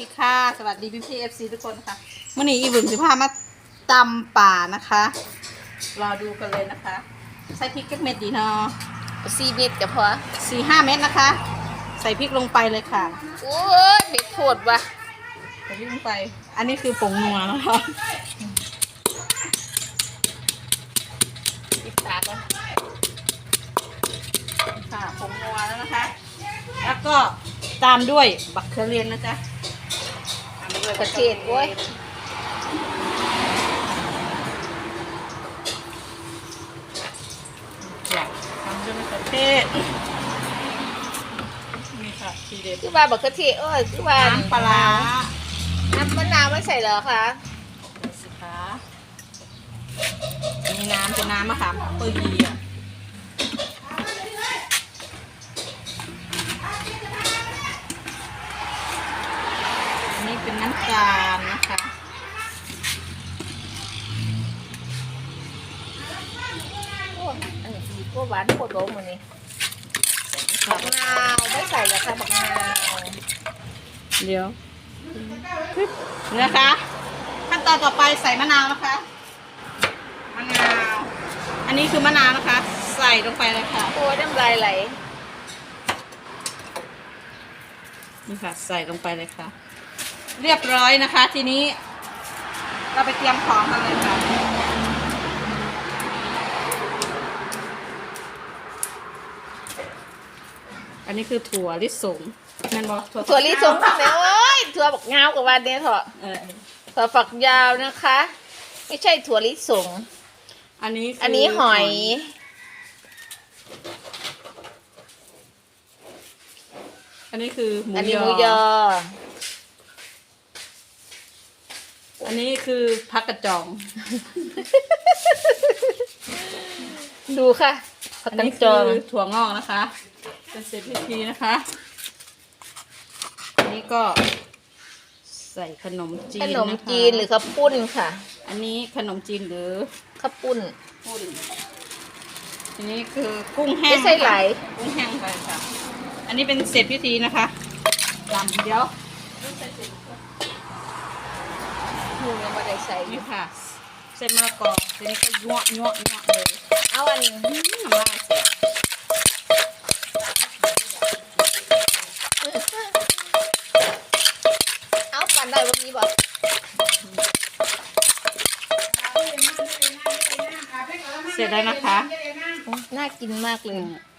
ดีค่ะ สวัสดีพี่พี่เอฟซีทุกคนค่ะมื่อนี้อีบุญสิพามาตำป่านะคะ รอดูกันเลยนะคะ ใส่พริกเก็บเม็ดดีเนาะซีเม็ดกับพอสี่ห้าเม็ดนะคะ ใส่พริกลงไปเลยค่ะโอ้ยเม็ดโผดว่ะใส่พริกลงไป อันนี้คือผงนัวนะคะปิดตาก่อนค่ะผงนัวแล้วนะคะ แล้วก็ตามด้วยบักเคอเรียนนะจ๊ะตามด้วย กระเทศโว้ยตามด้วยมะเขือเทศนี่ค่ะทีเด็ดคือว่าบักกระเทศเอ้ยคือว่าน้ำปลาร้าน้ำมะนาวไม่ใส่เหรอคะดูสิคะมีน้ำเป็นน้ำมะขามเปรีอะอันนี้ เป็นน้ำตาลนะคะโอ้ยอันนี้ดีกว่าหวานโคตรโดมันนี่ค่ะบักนาวไม่ใส่เหรอคะบักนาวเดี๋ยวนะคะ ขั้นตอนต่อไปใส่มะนาวนะคะ มะนาว อันนี้คือมะนาวนะคะ ใส่ลงไปเลยค่ะโอ้ยน้ำลายไหลนี่ค่ะ ใส่ลงไปเลยค่ะ เรียบร้อยนะคะ ทีนี้ เราไปเตรียมของกันเลยค่ะอันนี้คือถั่วลิสงแมันบอกถั่วลิสงค่ะแม่โอ้ยถั่วบักงาวกับวันเนี้ยเถอะเออถั่วฝักยาวนะคะ ไม่ใช่ถั่วลิสงอันนี้คือันนี้หอย อันนี้คือหมูอันนี้ยอหมูยอ อันนี้คือผักกระจอง ดูค่ะผักอันกันนี้จคือองถั่วงอกนะคะ เป็นเศษพิธีนะคะ อันนี้ก็ใส่ขนมจีนขนมนะคะจีนหรือข้าวปุ้นค่ะอันนี้ขนมจีนหรือข้าวปุ้นปุ้นอันนี้คือกุ้งแห้งไม่ใช่ไหลค่ะ กุ้งแห้งไปค่ะ อันนี้เป็นเศษพิธีนะคะลำเดียว หมูยังไม่ได้ใส่นี่ค่ะ เส้นมะละกอทีนี้ก็ยั่วยั่วยั่วเลยเอาอันอืมน้ำลายเสียเอาปั่นได้วันนี้บอกเสร็จแล้วนะคะ น่ากินมากเลยอืม